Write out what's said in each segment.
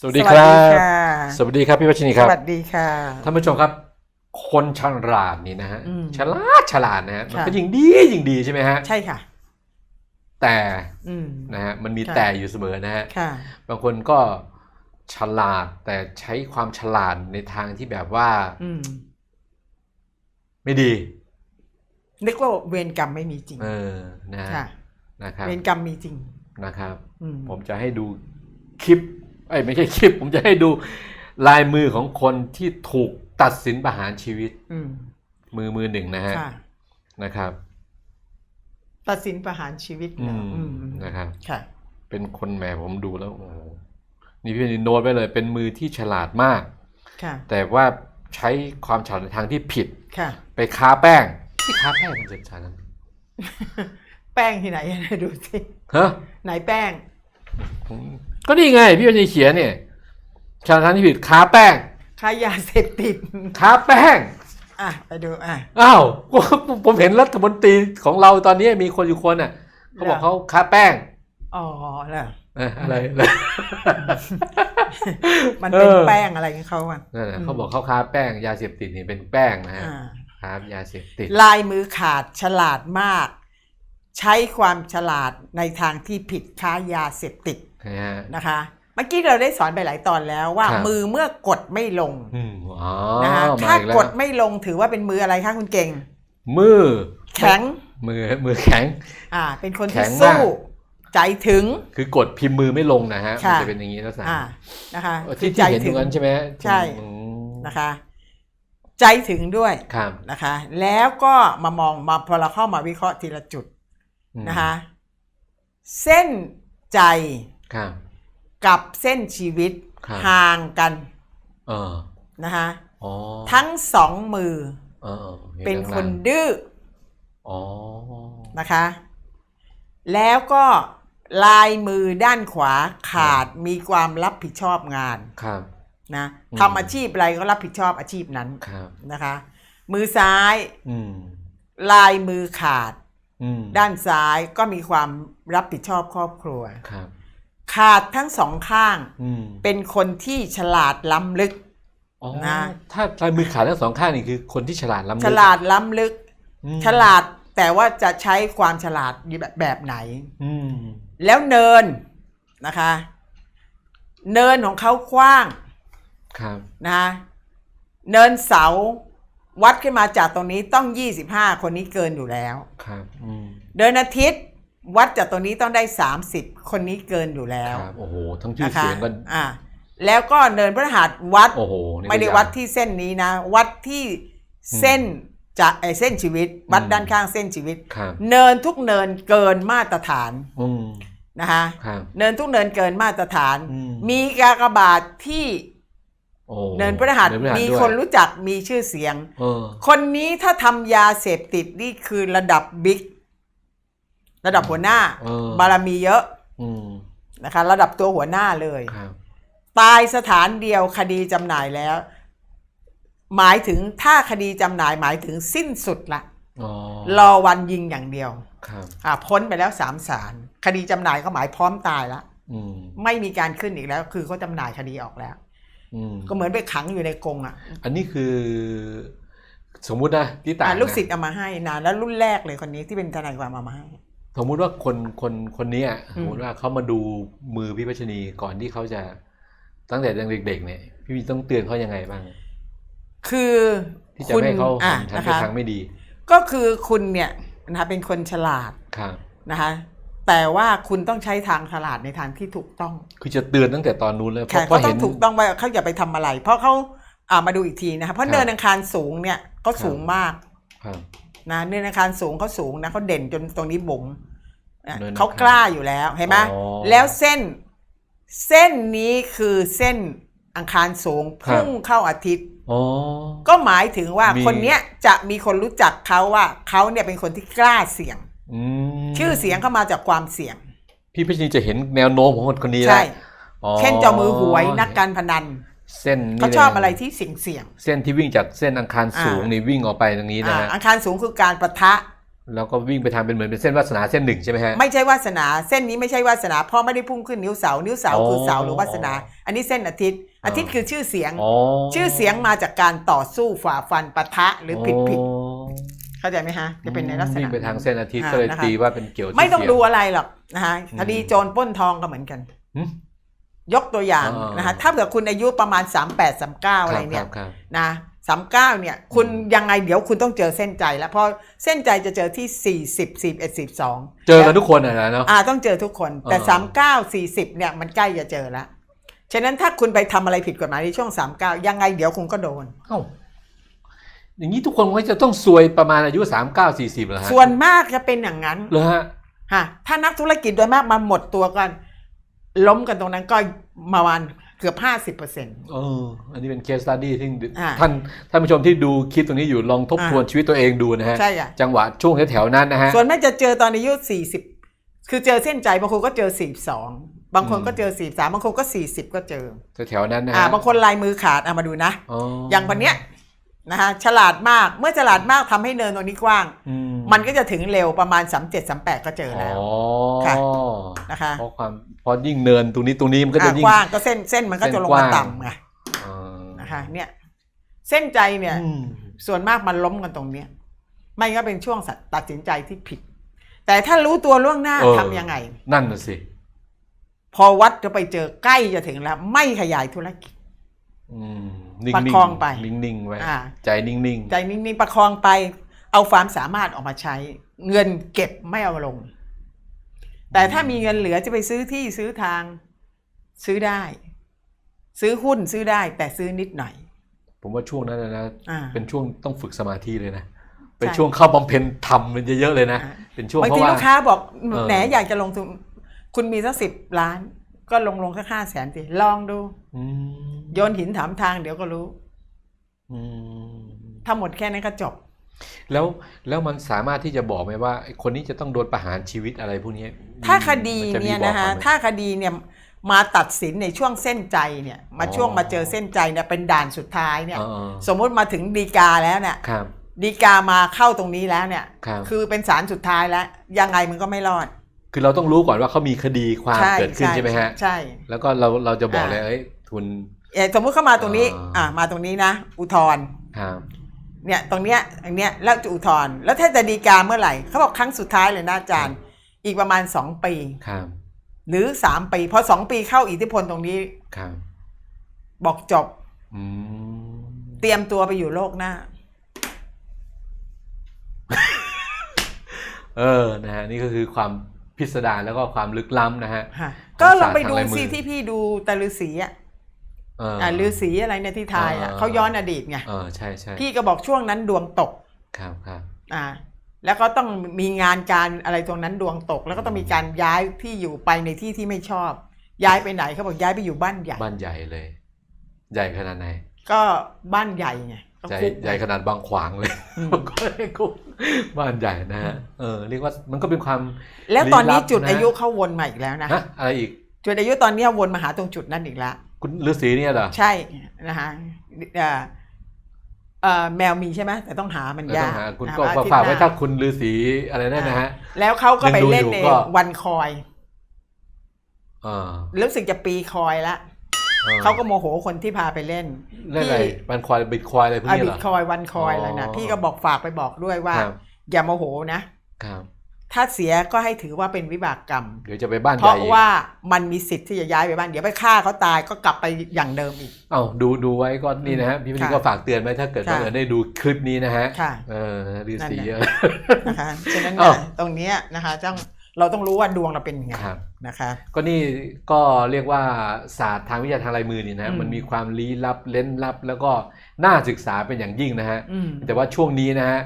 สวัสดีครับค่ะสวัสดีครับพี่วัชนีคสรับวัสดีค่ะท่านผู้ชมครับ คนฉลาดนี่นะฮะอืมฉลาดฉลาดนะฮะมันค่ะก็ยิ่งดียิ่งดีใช่ไหมฮะใช่ค่ะ แต่อืมนะฮะมันมีค่ะแต่อยู่เสมอนะฮะค่ะบางคนก็ฉลาดแต่ใช้ความฉลาดในทางที่แบบว่าอืมไม่ดีนึกว่าเวรกรรมไม่มีจริง เออนะฮะค่ะนะครับเวรกรรมมีจริงนะครับอืมผมจะให้ดูคลิป ไอ้ยไม่ใช่คลิป ผมจะให้ดูลายมือของคนที่ถูกตัดสินประหารชีวิต อืมมือมือหนึ่งนะฮะค่ะนะครับ ตัดสินประหารชีวิตอืแล้วมอืมนะครับ ค่ะ เป็นคนแหมผมดูแล้วโอ้โหนี่พี่นิโน้ตไว้เลย เป็นมือที่ฉลาดมาก ค่ะ แต่ว่าใช้ความฉลาดในทางที่ผิด ค่ะ ไปค้าแป้งที่ค้าแป้งมันจะฉลาดนั้นแป้งที่ไหน ดูสิ ฮะไหนแป้ง ผม ก็นี่ไง พี่วันนี้เขียนเนี่ยฉลาดทางที่ผิดค้าแป้งค้ายาเสพติดค้าแป้งอะไปดูอะอ้าวผมผมเห็นรัฐมนตรีของเราตอนนี้มีคนอยู่คนอะเขาบอกเหรอเขาค้าแป้งอ๋อเหรอเอออะไรอะไรมันเป็นเออแป้งอะไรของเขาอะนั่นแหละอืมเขาบอกเขาค้าแป้งยาเสพติดนี่เป็นแป้งนะฮะอ่าครับยาเสพติดลายมือขาดฉลาดมาก ใช้ความฉลาดในทางที่ผิดค้ายาเสพติด นะฮะนะคะเมื่อกี้เราได้สอนไปหลายตอนแล้วว่าครับมือเมื่อกดไม่ลงอืมอ๋อนะคะมาถ้าอีแล้วกดไม่ลงถือว่าเป็นมืออะไรคะคุณเก่ง มือ แข็ง มือมือแข็ง อ่า เป็นคนแข็ที่งสู้มากใจถึง คือกดพิมพ์มือไม่ลงนะฮะค่ะมันจะเป็นอย่างนี้ลักษณะอ่านะคะเออคืที่อใจที่เห็นตถึรงงนั้นใช่ไหมใช่อืมนะคะ ใจถึงด้วยครับนะคะ แล้วก็มามองมาพอเราเข้ามาวิเคราะห์ทีละจุดอืมนะคะ เส้นใจ ครับกับเส้นชีวิตครับห่างกันเออนะคะอ๋อทั้งสองมือเออออห็เป็นคนตั้งาดื้ออ๋อนะคะ แล้วก็ลายมือด้านขวาขาดมีความรับผิดชอบงานครับ นะอืม ทำอาชีพอะไรก็รับผิดชอบอาชีพนั้นครับ นะคะ มือซ้ายอืมลายมือขาด อืมด้านซ้ายก็มีความรับผิดชอบครอบครัว ครับ ขาดทั้งสองข้าง อืมเป็นคนที่ฉลาดล้ำลึก อ๋อนะ ถ้าลายมือขาดทั้งสองข้างนี่คือคนที่ฉลาดล้ำลึกฉลาดล้ำลึก อืมฉลาดแต่ว่าจะใช้ความฉลาดแบบแบบไหน อืมแล้วเนินนะคะ เนินของเขากว้างครับนะคะเนินเสาวัดขึ้นมาจากตรงนี้ต้อง 25 คนนี้เกินอยู่แล้ว ครับอืมเดินอาทิตย์ วัดจากตรงนี้ต้องได้ 30 คนนี้เกินอยู่แล้วครับโอ้โหทั้งชื่อนะคะเสียงก็อ่าแล้วก็เนินพระหัสวัดโอ้โหนี่ก็ไม่ได้ยาววัดที่เส้นนี้นะ วัดที่เส้นจะไอเส้นชีวิต วัดอืมด้านข้างเส้นชีวิตครับเนินทุกเนินเกินมาตรฐานอืมนะคะครับเนินทุกเนินเกินมาตรฐานอืมมีกากบาทที่โอ้เนินพระหัสเนินพฤหัสมีด้วยคนรู้จักมีชื่อเสียงเออคนนี้ถ้าทำยาเสพติดนี่คือระดับบิ๊ก ระดับหัวหน้า เออ บารมีเยอะอืมนะคะ ระดับตัวหัวหน้าเลย ครับ ตายสถานเดียวคดีจำหน่ายแล้ว หมายถึงถ้าคดีจำหน่ายหมายถึงสิ้นสุดละอ๋อรอวันยิงอย่างเดียวครับ อ่าพ้นไปแล้วสามศาลคดีจำหน่ายก็หมายพร้อมตายละอืมไม่มีการขึ้นอีกแล้ว คือเขาจำหน่ายคดีออกแล้ว อืมก็เหมือนไปขังอยู่ในกรงอะอันนี้คือ สมมุตินะที่ต่างอ่านะลูกศิษย์เอามาให้นานแล้วรุ่นแรกเลยคนนี้ที่เป็นทนายความเอามาให้ สมมุติว่าคนคนคนเนี้ยอืสมมมติว่าเขามาดูมือพี่พัชนีก่อนที่เขาจะตั้งแต่ยังเด็ก ๆ เนี่ย พี่มีต้องเตือนเขายังไงบ้าง คือที่จะคุณไม่ให้เขาอะหันนะไปคะทางไม่ดี ก็คือคุณเนี่ยนะคะเป็นคนฉลาดครับนะคะแต่ว่าคุณต้องใช้ทางฉลาดในทางที่ถูกต้อง คือจะเตือนตั้งแต่ตอนนู้นเลยเพแค่ราะเพเขาราะต้อเห็งนถูกต้องว่าเขาอย่าไปทำอะไร เพราะเขาอ่ามาดูอีกทีนะคะเพราะครับเนินอังคารสูงเนี่ยเขาครับสูงมากครับ นะเนินอังคารสูงเขาสูงนะเขาเด่นจนตรงนี้บุ๋มอะเนินอังคาร เขากล้าอยู่แล้วเห็นไหมอ๋อ แล้วเส้นเส้นนี้คือเส้นอังคารสูงครับพุ่งเข้าอาทิตย์ อ๋อ ก็หมายถึงว่ามี คนเนี้ยจะมีคนรู้จักเขาว่าเขาเนี่ยเป็นคนที่กล้าเสี่ยง อืมชื่อเสียงเข้ามาจากความเสี่ยง พี่พัชนีจะเห็นแนวโน้มของคนคนนี้แล้วใช่ อ๋อเช่นเจ้ามือหวยนักการพนัน เส้นนี่เขาชอบลยอะไรที่เสี่ยงเสี่ยงเส้นที่วิ่งจากเส้นอังคารสูงอ่านี่วิ่งออกไปตรงนี้ๆนะอ่าฮะอังคารสูงคือการประทะ แล้วก็วิ่งไปทำเป็นเหมือนเป็นเส้นวาสนาเส้นหนึ่งใช่ไหมฮะไม่ใช่วาสนาเส้นนี้ไม่ใช่วาสนาเพราะไม่ได้พุ่งขึ้นนิ้วเสาร์นิ้วเสาร์อ๋อคือเสาหรือวาสนา อันนี้เส้นอาทิตย์ อาทิตย์คือชื่อเสียงอ๋อชื่อเสียงมาจากการต่อสู้ฝ่าฟันปะทะหรือผิดผิดอ๋อเข้าใจไหมฮะจะเป็นในลักษวิ่ณะงไปทางเส้นอาทิตย์อ่าก็เลยนะคะตีว่าเป็นเกี่ยวที่ไม่ต้องเสียดูอะไรหรอกนะฮะอืมคดีโจรปล้นทองก็เหมือนกันหึ ยกตัวอย่างอ่านนะฮะถ้าเผื่อคุณอายุประมาณ 38 39 อะไรเนี่ยครับครับ นะ39เนี่ยคุณยังไงเดี๋ยวคุณต้องเจอเส้นใจแล้วเพราะเส้นใจจะเจอที่ 40 41 42เจอกันทุกคนอะนะเนาะ อ่าต้องเจอทุกคนแต่อ่า39 40เนี่ยมันใกล้จะเจอแล้ว ฉะนั้นถ้าคุณไปทำอะไรผิดกฎหมายในช่วง 39 ยังไงเดี๋ยวคุณก็โดน เอ้าอย่างนี้ทุกคนก็จะต้องซวยประมาณอายุสามเก้าสี่สิบเหรอฮะส่วนมากจะเป็นอย่างนั้นเหรอฮะ ฮะถ้านักธุรกิจโดยมากมาหมดตัวกัน ล้มกันตรงนั้นก็มาวันเกือบห้าสิบเปอร์เซ็นต์ เอออันนี้เป็นเคสตัดดี้ที่อ่าท่านท่านผู้ชมที่ดูคลิปตรงนี้อยู่ลองทบอ่าทวนชีวิตตัวเองดูนะฮะ ใช่อะ จังหวะช่วงแถวๆนั้นนะฮะ ส่วนมากจะเจอตอนอายุสี่สิบคือเจอเส้นใจบางคนก็เจอสี่สองบางคนก็เจอสี่สามบางคนก็สี่สิบก็เจอแถวๆนั้นนะอ่าฮะบางคนลายมือขาดเอามาดูนะ อ๋ออย่างวันเนี้ย นะฮะฉลาดมากเมื่อฉลาดมากทำให้เนินตรงนี้กว้างอืมันก็จะถึงเร็วประมาณสามเจ็ดสามแปดก็เจอแล้วอ๋อค่ะนะคะเพราะความเพราะยิ่งเนินตรงนี้ตรงนี้มันก็จะอ่ายิ่งกว้างก็เส้นเส้นมันก็จะลงเส้นกมาว้างต่ำไงอ่านะคะเนี่ยเส้นใจเนี่ยอืมส่วนมากมันล้มกันตรงเนี้ยไม่ก็เป็นช่วงตัดสินใจที่ผิด แต่ถ้ารู้ตัวล่วงหน้าเออทำยังไง นั่นน่ะสิ พอวัดจะไปเจอใกล้จะถึงแล้ว ไม่ขยายธุรกิจอืมนิ่ง ประๆคองไปนิ่งๆไว้อ่าใจนิ่งใจนิ่งๆ ประคองไป เอาความสามารถออกมาใช้ เงินเก็บไม่เอาลง แต่ถ้ามีเงินเหลือจะไปซื้อที่ซื้อทางซื้อได้ ซื้อหุ้นซื้อได้แต่ซื้อนิดหน่อยๆผมว่าช่วงนั้นนะนะอ่าเป็นช่วงต้องฝึกสมาธิเลยนะเป็นใช่ช่วงเข้าบำเพ็ญธรรมมันเยอะๆเลยนะอ่าเป็นช่วงบางเพราะทีว่าลูกค้าบอกเออแหนอยากจะลงทุน คุณมีสักสิบล้าน ก็ลงลงสักห้าแสนสิลองดูอืมโยนหินถามทางเดี๋ยวก็รู้อืมถ้าหมดแค่นั้นก็จบ แล้วแล้วมันสามารถที่จะบอกไหมว่าไอ้คนนี้จะต้องโดนประหารชีวิตอะไรพวกนี้ ถ้าคดีมัจมีเนี่ยนะฮะบอกไหมถ้าคดีเนี่ยมาตัดสินในช่วงเส้นใจเนี่ยมาอ๋อช่วงมาเจอเส้นใจเนี่ยเป็นด่านสุดท้ายเนี่ยเออสมมุติมาถึงดีกาแล้วเนี่ยครับดีกามาเข้าตรงนี้แล้วเนี่ยครับคือเป็นศาลสุดท้ายแล้วยังไงมันก็ไม่รอด คือเราต้องรู้ก่อนว่าเขามีคดีความเกิดขึ้นใช่ไหมฮะ ใช่ แล้วก็เราเราจะบอกอ่าเลยเอ้ยทุนเอ่อสมมุติเข้ามาตรงนี้ อ่าอ่ามาตรงนี้นะ อุทธรณ์ครับเนี่ยตรงเนี้ยอันเนี้ยแล้วจะอุทธรณ์แล้วถ้าจะดีกาเมื่อไหร่เขาบอกครั้งสุดท้ายเลยนะอาจารย์ อีกประมาณสองปีครับหรือสามปีพอสองปีเข้าอิทธิพลตรงนี้ครับบอกจบอืมเตรียมตัวไปอยู่โลกหน้า เออนะฮะนี่ก็คือความ พิสดารแล้วก็ความลึกล้ำนะฮะฮะของก็ลองไปศาสตร์ดูทางลายมือสิที่พี่ดูแต่ฤาษีอะเอออ่าฤาษีอะไรเนี่ยที่ไทายอะอ่าเขาย้อนอดีตไงเออใช่ใช่พี่ก็บอกช่วงนั้นดวงตกครับครับอ่า แล้วก็ต้องมีงานการอะไรตรงนั้นดวงตก แล้วก็ต้องมีการย้ายที่อยู่ไปในที่ที่ไม่ชอบ ย้ายไปไหนเขาบอกย้ายไปอยู่บ้านใหญ่บ้านใหญ่เลย ใหญ่ขนาดไหนก็บ้านใหญ่ไงก็ ใหญ่คุกใหญ่ขนาดบางขวางเลยอืมก็ได้คุกบ้านใหญ่นะฮะเออเรียกว่ามันก็เป็นความ แล้วตอนนี้ลี้ลับจุดนะอายุเข้าวนมาอีกแล้วนะฮะอะไรอีก จุดอายุตอนนี้วนมาหาตรงจุดนั้นอีกแล้วคุณฤาษีเนี่ยเหรอใช่นะฮะเอ่อเอ่อแมวมีใช่ไหมแต่ต้องหามันเออยาต้อกงหาคุณนะก็อทิตย์ฝากไว้หน้ถ้าคุณฤาษีอะไรนั่นนะฮะ แล้วเขาก็ไปยังดูเล่นอยู่ในก็วันคอยเออรู้สึกจะปีคอยละออ เขาก็โมโหคนที่พาไปเล่นเล่นอะไรพี่มันควายบิตควายอะไรพวกอนี้บิเหรตอคอยวันคอยแล้วนะอ๋อพี่ก็บอกฝากไปบอกด้วยว่าครับอย่าโมโหนะครับถ้าเสียก็ให้ถือว่าเป็นวิบากกรรม เดี๋ยวจะไปบ้านเพใหญ่ราะอีกว่ามันมีสิทธิ์ที่จะย้ายไปบ้าน เดี๋ยวไปฆ่าเขาตายก็กลับไปอย่างเดิมอีก เอ้าดูดูไว้ก็นี่นะฮะพี่พิธีค่ะก็ฝากเตือนไว้ถ้าเกิดค่ะว่าเออได้ดูคลิปนี้นะฮะค่ะเออฤาษีนั่นเยแหอะละนะคะฉะนั้นอ้าวเนี่ยตรงเนี้ยนะคะต้อง เราต้องรู้ว่าดวงเราเป็นยังไงครับ นะคะก็นี่ก็เรียกว่าศาสตร์ทางวิทยาทางลายมือนี่นะฮะอืมมันมีความลี้ลับเล้นลับ แล้วก็น่าศึกษาเป็นอย่างยิ่งนะฮะอืม แต่ว่าช่วงนี้นะฮะ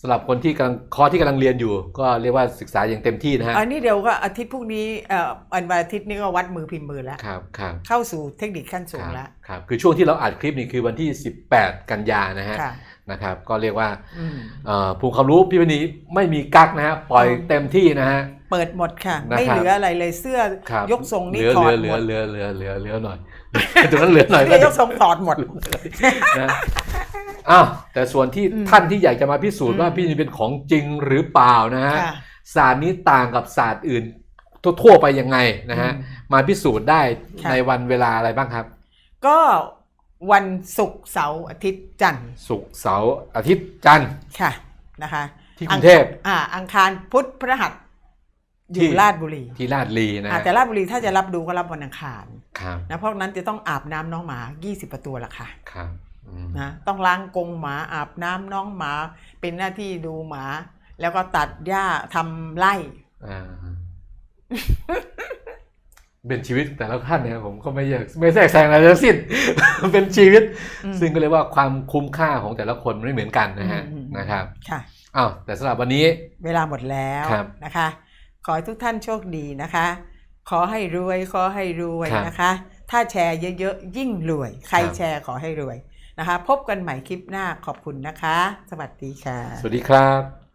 สำหรับคนที่กำลังคอร์สที่กำลังเรียนอยู่ ก็เรียกว่าศึกษาอย่างเต็มที่นะฮะอันนี้เดี๋ยวก็อาทิตย์พรุ่งนี้เอ่อวันวันอาทิตย์นี้ก็วัดมือพิมพ์มือแล้ว ครับครับเข้าสู่เทคนิคขั้นสูคงรับแล้วครับคือช่วงที่เราอัดคลิปนี่คือวันที่ 18 กันยานะฮะค่ะนะครับก็เรียกว่า อืม เอ่อภูมิความรู้พี่วันนี้ไม่มีกักนะฮะปล่อยอืมเต็มที่นะฮะ เปิดหมดค่ะนะครับไม่เหลืออะไรเลยเสื้อครับยกทรงนี่เหลือถอดเหลืหมอดเหลือเหลือเหลือเหลือเหลือหน่อยตรงนั้นเหลือหน่อยเสื้อยกทรงถอดหมดนะอ้าวแต่ส่วนที่อืมท่านที่อยากจะมาพิสูจน์อืมว่าพี่นี่เป็นของจริงหรือเปล่านะฮะค่ะศาสตร์นี้ต่างกับศาสตร์อื่น ทั่วๆไปยังไงนะฮะอืมมาพิสูจน์ได้ค่ะในวันเวลาอะไรบ้างครับ ก็วันศุกร์เสาร์อาทิตย์จันทร์ศุกร์เสาร์อาทิตย์จันทร์ค่ะนะคะ ที่กรุงเทพอ่าอังคารพุธพฤหัส อที่ยู่ราชบุรีที่ลาดลีนะอ่าฮะแต่ราชบุรีถ้าจะรับดูก็รับวันอังคารครับนะเพราะนั้นจะต้องอาบน้ำน้องหมา 20ประตูละค่ะครับอืมนะต้องล้างกรงหมาอาบน้ำน้องหมา เป็นหน้าที่ดูหมา แล้วก็ตัดหญ้าทำไร่อ่าเป็นชีวิตแต่ละท่านเนี่ยผมก็ไม่อยากไม่แทรกแซงอะไรทั้งสิ้นเป็นชีวิตอืมซึ่งก็เรียกว่าความคุ้มค่าของแต่ละคนไม่เหมือนกันนะฮะอืมนะครับค่ะอ้าวแต่สำหรับวันนี้เวลาหมดแล้วครับนะคะ ขอให้ทุกท่านโชคดีนะคะ ขอให้รวยขอให้รวยครับนะคะ ถ้าแชร์เยอะๆ ยิ่งรวย ใครครับแชร์ขอให้รวยนะคะ พบกันใหม่คลิปหน้าขอบคุณนะคะ สวัสดีค่ะ สวัสดีครับ